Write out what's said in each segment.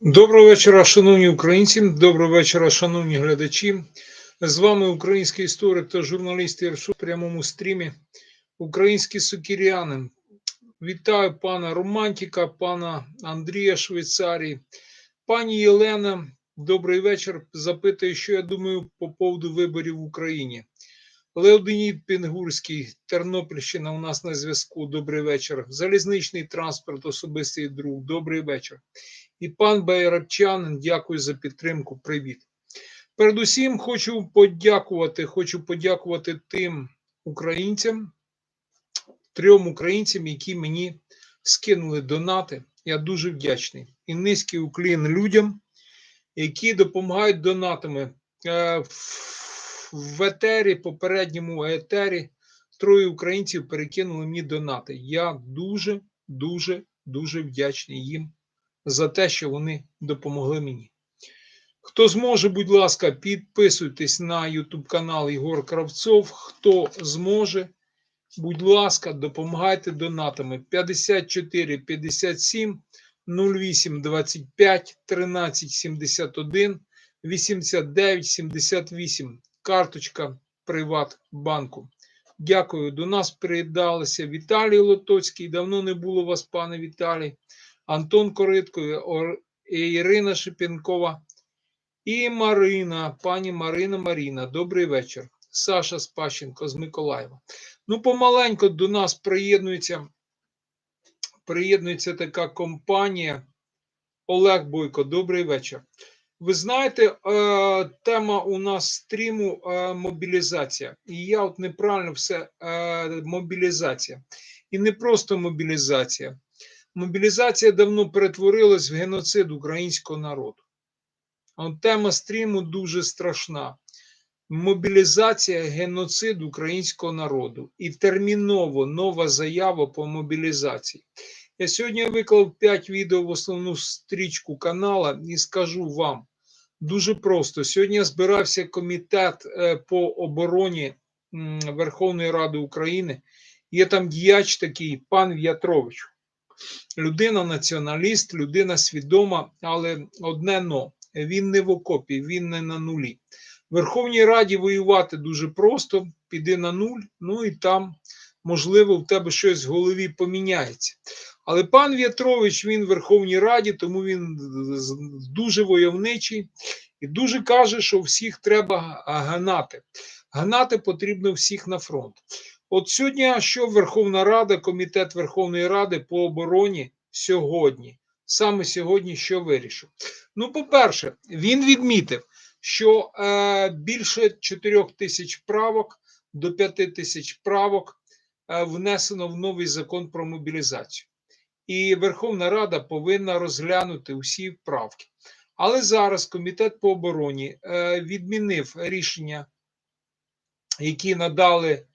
Доброго вечора, шановні українці. Доброго вечора, шановні глядачі. З вами український історик та журналіст Іршу в прямому стрімі. Український сукірянин. Вітаю пана Романтіка, пана Андрія Швейцарії, пані Єлена. Добрий вечір. Запитую, що я думаю по поводу виборів в Україні. Леодинід Пінгурський, Тернопільщина у нас на зв'язку. Добрий вечір. Залізничний транспорт, особистий друг. Добрий вечір. І пан Байрабчанин, дякую за підтримку. Привіт. Передусім хочу подякувати. Хочу подякувати тим українцям, трьом українцям, які мені скинули донати. Я дуже вдячний. І низький уклін людям, які допомагають донатами. Е, В етері, попередньому етері, троє українців перекинули мені донати. Я дуже, дуже, дуже вдячний їм за те, що вони допомогли мені. Хто зможе, будь ласка, підписуйтесь на YouTube канал Ігор Кравцов. Хто зможе, будь ласка, допомагайте донатами 54 57 08 25 13 71 89 78. Карточка Приватбанку. Дякую. До нас приєдналися Віталій Лотоцький. Давно не було вас, пане Віталій. Антон Коритко, Ор- Ірина Шепінкова і Марина, пані Марина Маріна. Добрий вечір. Саша Спащенко з Миколаєва. Ну, помаленько до нас приєднується, приєднується така компанія. Олег Бойко, добрий вечір. Ви знаєте, е, тема у нас стріму е, мобілізація. І я от неправильно все е, мобілізація. І не просто мобілізація мобілізація давно перетворилась в геноцид українського народу. От тема стріму дуже страшна. Мобілізація, геноцид українського народу і терміново нова заява по мобілізації. Я сьогодні виклав 5 відео в основну стрічку канала і скажу вам дуже просто: сьогодні збирався комітет е, по обороні Верховної Ради України. Є там діяч такий пан В'ятрович людина націоналіст, людина свідома, але одне но він не в окопі, він не на нулі. В Верховній Раді воювати дуже просто, піди на нуль, ну і там, можливо, в тебе щось в голові поміняється. Але пан В'ятрович, він в Верховній Раді, тому він дуже войовничий і дуже каже, що всіх треба ганати. Ганати потрібно всіх на фронт. От сьогодні, що Верховна Рада, Комітет Верховної Ради по обороні сьогодні, саме сьогодні, що вирішив? Ну, по-перше, він відмітив, що е, більше 4 тисяч правок до 5 тисяч правок е, внесено в новий закон про мобілізацію. І Верховна Рада повинна розглянути усі правки. Але зараз Комітет по обороні е, відмінив рішення, які надали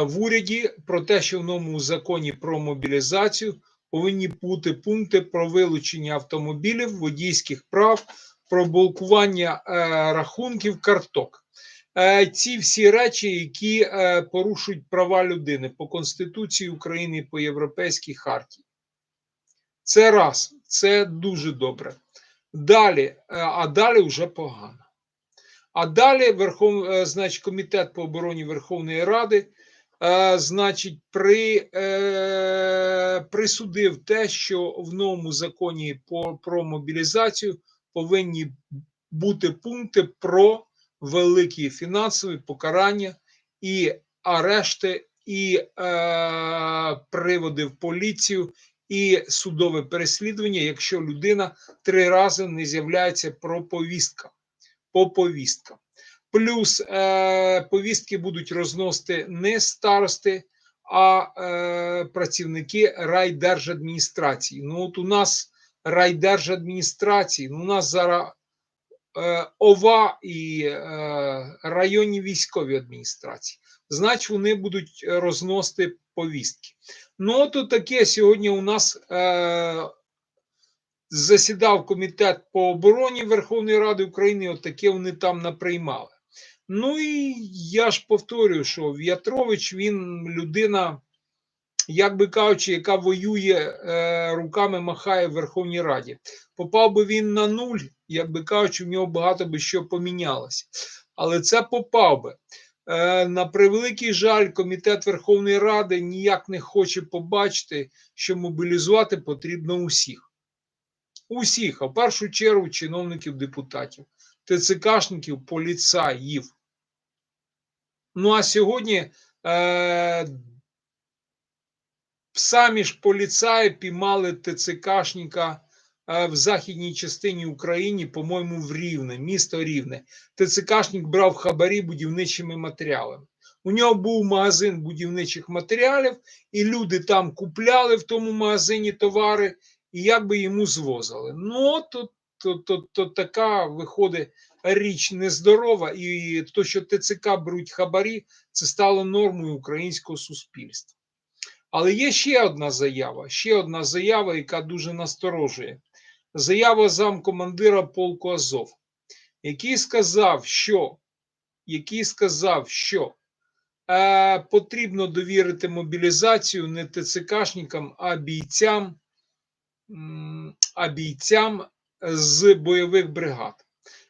в уряді про те, що в новому законі про мобілізацію повинні бути пункти про вилучення автомобілів, водійських прав, про блокування е, рахунків карток. Е, ці всі речі, які е, порушують права людини по Конституції України по Європейській хартії. Це раз, це дуже добре. Далі, а далі вже погано. А далі Верхов, е, значить, комітет по обороні Верховної Ради, е, значить, при, е, присудив те, що в новому законі по, про мобілізацію повинні бути пункти про великі фінансові покарання і арешти, і е, приводи в поліцію, і судове переслідування, якщо людина три рази не з'являється про повістка по повісткам. Плюс е, повістки будуть розносити не старости, а е, працівники райдержадміністрації. Ну, от у нас райдержадміністрації, ну, у нас зараз е, ОВА і е, районні військові адміністрації. Значить, вони будуть розносити повістки. Ну, от таке сьогодні у нас е, засідав комітет по обороні Верховної Ради України, отаке вони там наприймали. Ну і я ж повторюю, що В'ятрович він людина як би кажучи, яка воює е, руками махає в Верховній Раді. Попав би він на нуль, як би кажучи, в нього багато би що помінялося. Але це попав би. Е, на превеликий жаль, комітет Верховної Ради ніяк не хоче побачити, що мобілізувати потрібно усіх. Усіх, а в першу чергу чиновників депутатів, ТЦКшників, поліцаїв. Ну а сьогодні е, самі ж поліцаї піймали ТЦКшника е, в західній частині України, по-моєму, в Рівне, місто Рівне. ТЦКшник брав хабарі будівничими матеріалами. У нього був магазин будівничих матеріалів, і люди там купляли в тому магазині товари і якби йому звозили. Ну, то, то, то, то така виходить річ нездорова, і то, що ТЦК беруть хабарі, це стало нормою українського суспільства. Але є ще одна заява, ще одна заява, яка дуже насторожує. Заява замкомандира полку Азов, який сказав, що, який сказав, що е, потрібно довірити мобілізацію не ТЦКшникам, а бійцям, а бійцям з бойових бригад.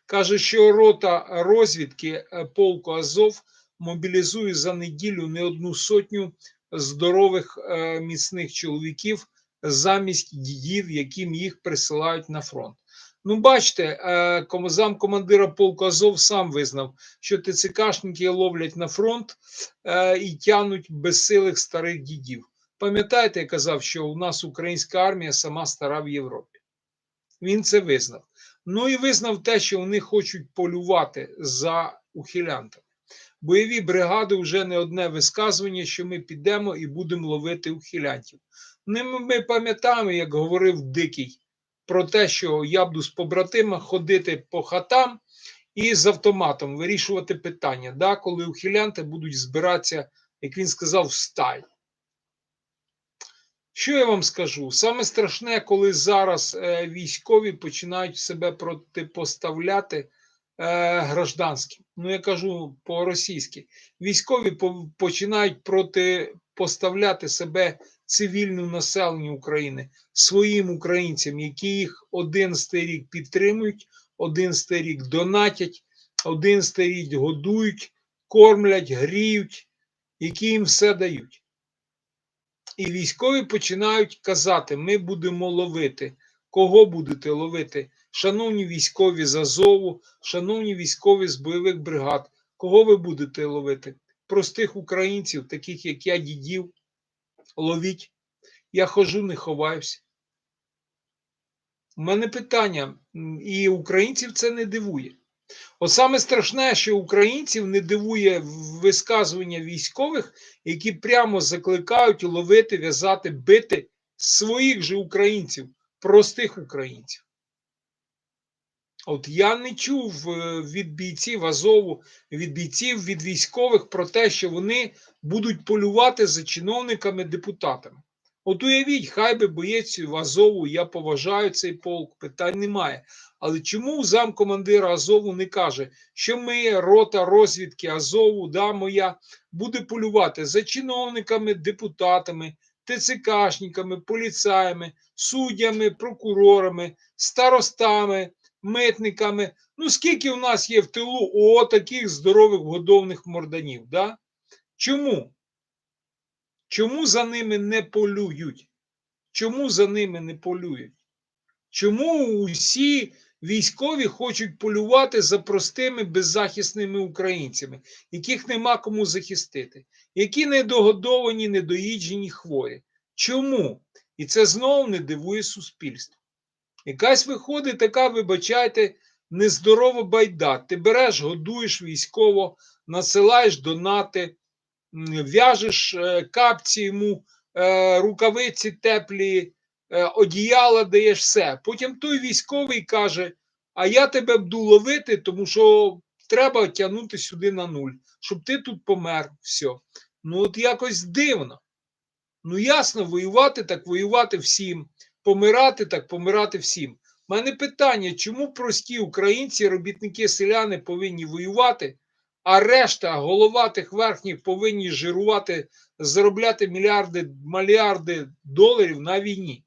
Каже, що рота розвідки е, полку Азов мобілізує за неділю не одну сотню здорових е, міцних чоловіків замість дідів, яким їх присилають на фронт. Ну, бачите, е, ком- замкомандира полку Азов сам визнав, що ТЦКшники ловлять на фронт е, і тянуть безсилих старих дідів. Пам'ятаєте, я казав, що у нас українська армія сама стара в Європі. Він це визнав. Ну і визнав те, що вони хочуть полювати за ухилянтами. Бойові бригади вже не одне висказування, що ми підемо і будемо ловити ухилянтів. Ми- пам'ятаємо, як говорив Дикий, про те, що я буду з побратима ходити по хатам і з автоматом вирішувати питання, да, коли ухилянти будуть збиратися, як він сказав, в стаї. Що я вам скажу? Саме страшне, коли зараз е, військові починають себе протипоставляти е, гражданським. Ну, я кажу по-російськи. Військові по- починають протипоставляти себе цивільному населенню України, своїм українцям, які їх одинадцятий рік підтримують, одинадцятий рік донатять, одинадцятий рік годують, кормлять, гріють, які їм все дають. І військові починають казати: ми будемо ловити. Кого будете ловити? Шановні військові з Азову, шановні військові з бойових бригад, кого ви будете ловити? Простих українців, таких як я, дідів, ловіть. Я хожу, не ховаюся. У мене питання, і українців це не дивує. От саме страшне, що українців не дивує висказування військових, які прямо закликають ловити, в'язати, бити своїх же українців, простих українців. От я не чув е, від бійців Азову, від бійців, від військових про те, що вони будуть полювати за чиновниками-депутатами. От уявіть, хай би боєць Азову, я поважаю цей полк, питань немає. Але чому замкомандира Азову не каже, що ми, рота розвідки Азову, да, моя, буде полювати за чиновниками, депутатами, ТЦКшниками, поліцаями, суддями, прокурорами, старостами, митниками. Ну, скільки у нас є в тилу о таких здорових годовних морданів? Да? Чому? Чому за ними не полюють? Чому за ними не полюють? Чому усі військові хочуть полювати за простими беззахисними українцями, яких нема кому захистити, які недогодовані, недоїджені, хворі? Чому? І це знову не дивує суспільство. Якась виходить така, вибачайте, нездорова байда. Ти береш, годуєш військово, насилаєш донати, в'яжеш е, капці йому, е, рукавиці теплі, одіяла даєш все. Потім той військовий каже: А я тебе буду ловити, тому що треба тягнути сюди на нуль, щоб ти тут помер. Все. Ну, от якось дивно. Ну, ясно, воювати так воювати всім, помирати так помирати всім. У мене питання: чому прості українці, робітники, селяни повинні воювати, а решта головатих верхніх повинні жирувати, заробляти мільярди, мільярди доларів на війні.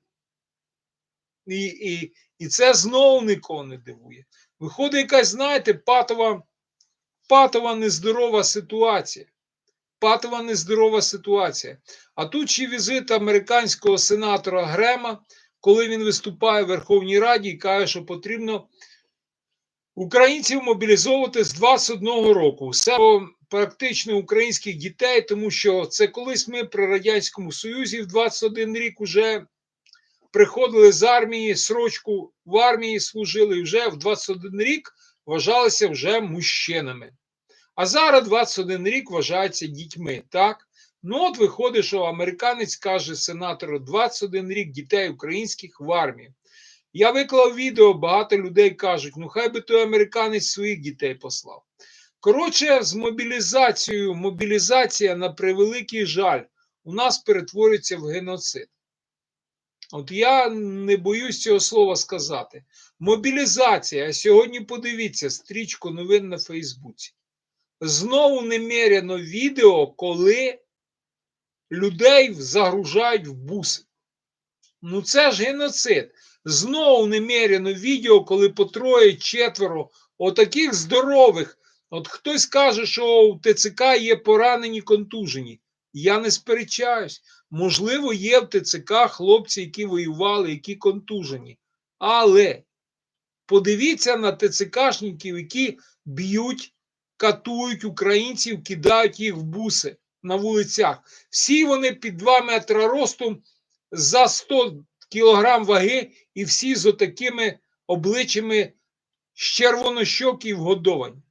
І, і, і це знову нікого не дивує. Виходить, якась, знаєте, патова, патова нездорова ситуація. Патова нездорова ситуація. А тут ще візит американського сенатора Грема, коли він виступає в Верховній Раді і каже, що потрібно українців мобілізовувати з 21 року. Все практично українських дітей, тому що це колись ми при Радянському Союзі в 21 рік уже приходили з армії, срочку в армії служили і вже в 21 рік вважалися вже мужчинами. А зараз 21 рік вважаються дітьми. так? Ну, от виходить, що американець каже сенатору 21 рік дітей українських в армії. Я виклав відео, багато людей кажуть: ну хай би той американець своїх дітей послав. Коротше, з мобілізацією, мобілізація на превеликий жаль у нас перетворюється в геноцид. От я не боюсь цього слова сказати. Мобілізація. А сьогодні подивіться стрічку новин на Фейсбуці. Знову немеряно відео, коли людей загружають в буси. Ну це ж геноцид. Знову немеряно відео, коли по троє, четверо, отаких здорових. От хтось каже, що у ТЦК є поранені контужені. Я не сперечаюсь. Можливо, є в ТЦК хлопці, які воювали, які контужені. Але подивіться на ТЦКшників, які б'ють, катують українців, кидають їх в буси на вулицях. Всі вони під 2 метри росту за 100 кілограм ваги, і всі з отакими обличчями з червонощоки і вгодовані.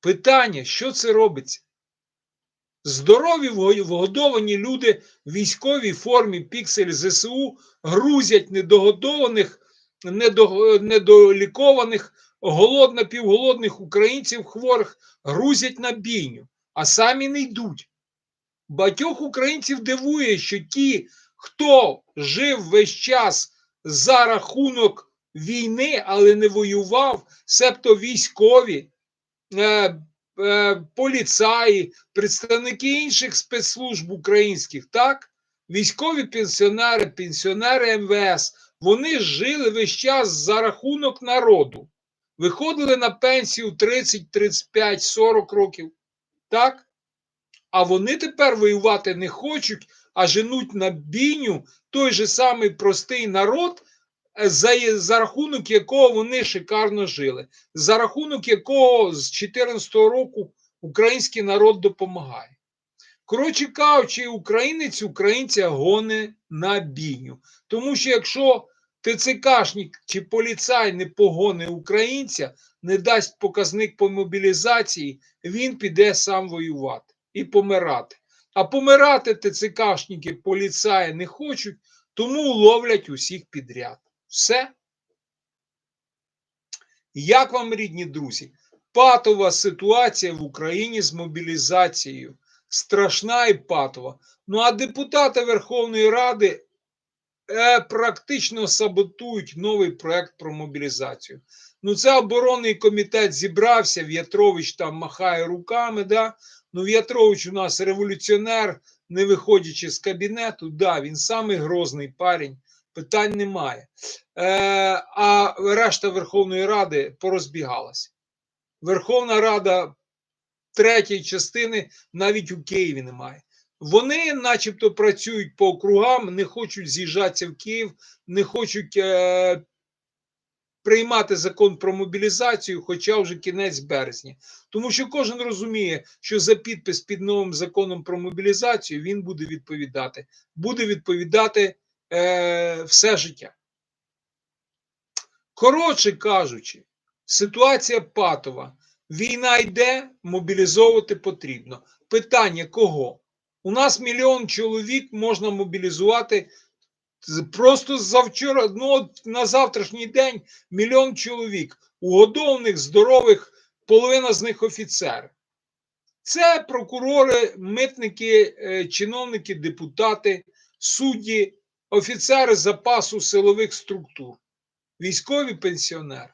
Питання, що це робиться? Здорові вгодовані люди в військовій формі піксель ЗСУ грузять недогодованих, недо, недолікованих, голодно півголодних українців хворих, грузять на бійню, а самі не йдуть. Багатьох українців дивує, що ті, хто жив весь час за рахунок війни, але не воював, себто військові. Е, поліцаї, представники інших спецслужб українських, так? Військові пенсіонери, пенсіонери МВС, вони жили весь час за рахунок народу. Виходили на пенсію 30, 35, 40 років. Так? А вони тепер воювати не хочуть, а женуть на бійню той же самий простий народ, за за рахунок якого вони шикарно жили, за рахунок якого з 2014 року український народ допомагає. Коротше кажучи, українець українця гоне на бійню. Тому що якщо ТЦКшник чи поліцай не погоне українця, не дасть показник по мобілізації, він піде сам воювати і помирати. А помирати ТЦКшники, поліцаї не хочуть, тому ловлять усіх підряд. Все. Як вам, рідні друзі, патова ситуація в Україні з мобілізацією. Страшна і патова. Ну а депутати Верховної Ради е, практично саботують новий проект про мобілізацію. Ну, це оборонний комітет зібрався, В'ятрович там махає руками. да? Ну, В'ятрович у нас революціонер, не виходячи з кабінету, да, він самий грозний парень питань немає. Е, А решта Верховної Ради порозбігалася. Верховна Рада третьої частини навіть у Києві немає. Вони, начебто, працюють по округам, не хочуть з'їжджатися в Київ, не хочуть е, приймати закон про мобілізацію, хоча вже кінець березня. Тому що кожен розуміє, що за підпис під новим законом про мобілізацію він буде відповідати. Буде відповідати е, все життя. Коротше кажучи, ситуація патова. Війна йде, мобілізовувати потрібно. Питання кого? У нас мільйон чоловік можна мобілізувати просто завчора, ну на завтрашній день мільйон чоловік, угодовних, здорових, половина з них офіцери. Це прокурори, митники, е, чиновники, депутати, судді, офіцери запасу силових структур, військові пенсіонери.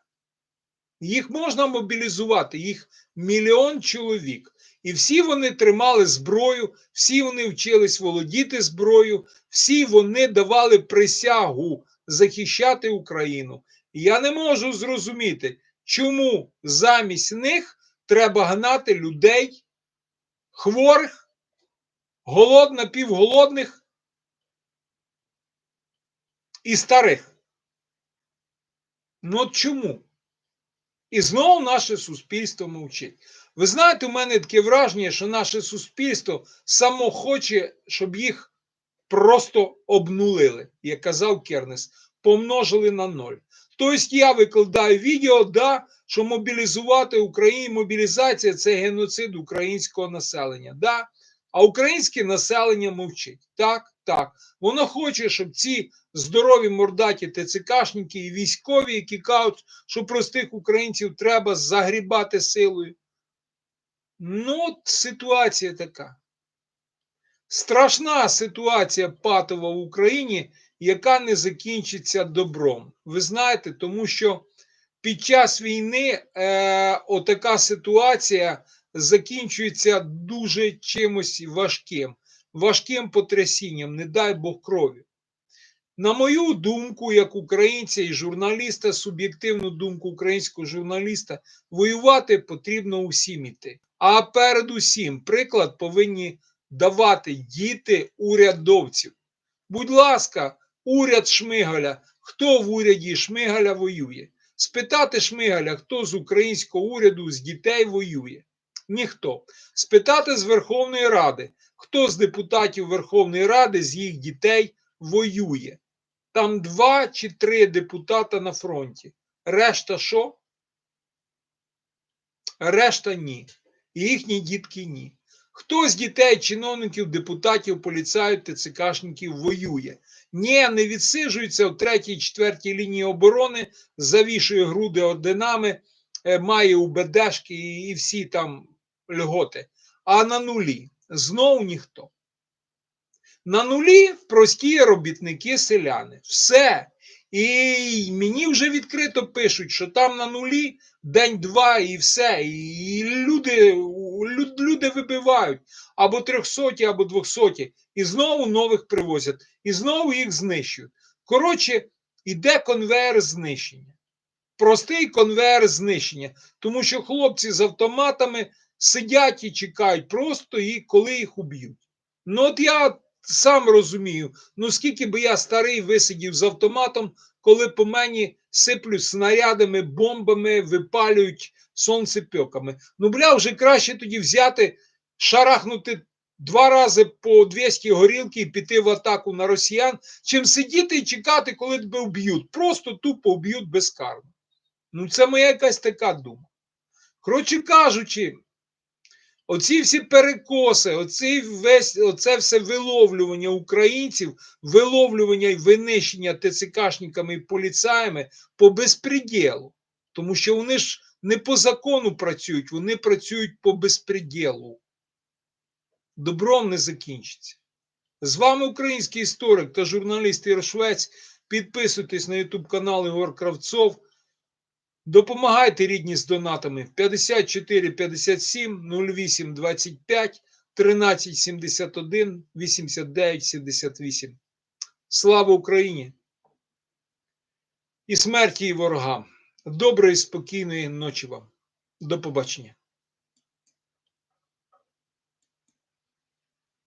Їх можна мобілізувати, їх мільйон чоловік. І всі вони тримали зброю, всі вони вчились володіти зброєю, всі вони давали присягу захищати Україну. Я не можу зрозуміти, чому замість них треба гнати людей хворих, голодно, півголодних і старих. Ну от чому? І знову наше суспільство мовчить. Ви знаєте, у мене таке враження, що наше суспільство само хоче, щоб їх просто обнулили, як казав Кернес, помножили на ноль. Тобто я викладаю відео, да, що мобілізувати Україну, мобілізація це геноцид українського населення. Да? А українське населення мовчить. Так, так. Воно хоче, щоб ці здорові мордаті ТЦКшники і військові, які кажуть, що простих українців треба загрібати силою. Ну, от ситуація така. Страшна ситуація патова в Україні, яка не закінчиться добром. Ви знаєте, тому що під час війни е, отака ситуація закінчується дуже чимось важким, важким потрясінням, не дай Бог крові. На мою думку, як українця і журналіста, суб'єктивну думку українського журналіста, воювати потрібно усім іти. А передусім, приклад повинні давати діти урядовців. Будь ласка, уряд Шмигаля, хто в уряді Шмигаля воює? Спитати Шмигаля, хто з українського уряду з дітей воює? Ніхто. Спитати з Верховної Ради, хто з депутатів Верховної Ради з їх дітей воює? Там два чи три депутата на фронті. Решта що? Решта ні. І їхні дітки ні. Хто з дітей, чиновників, депутатів, поліцаїв, ТЦКшників воює? Ні, не відсиджується в третій, четвертій лінії оборони, завішує груди орденами, е, має УБДшки і всі там льготи. А на нулі знову ніхто. На нулі прості робітники селяни. Все. І мені вже відкрито пишуть, що там на нулі день-два і все. І люди люд- люди вибивають або трьохсоті, або двохсоті, і знову нових привозять, і знову їх знищують. Коротше, іде конвейер знищення. Простий конвейер знищення. Тому що хлопці з автоматами сидять і чекають просто, і коли їх уб'ють. Ну, от я сам розумію, ну скільки би я старий висидів з автоматом, коли по мені сиплють снарядами, бомбами, випалюють сонцепьоками. Ну, бля, вже краще тоді взяти, шарахнути два рази по 200 горілки і піти в атаку на росіян, чим сидіти і чекати, коли тебе вб'ють. Просто тупо вб'ють безкарно. Ну, це моя якась така думка. Коротше кажучи, Оці всі перекоси, оці весь, оце все виловлювання українців, виловлювання і винищення ТЦКшниками і поліцаями по безпреділу. Тому що вони ж не по закону працюють, вони працюють по безпреділу. Добром не закінчиться. З вами український історик та журналіст Ігор. Підписуйтесь на YouTube канал Ігор Кравцов. Допомагайте рідні з донатами 54 57 08 25 13 71 89 78. Слава Україні! І смерті і ворогам. Доброї, спокійної ночі вам. До побачення.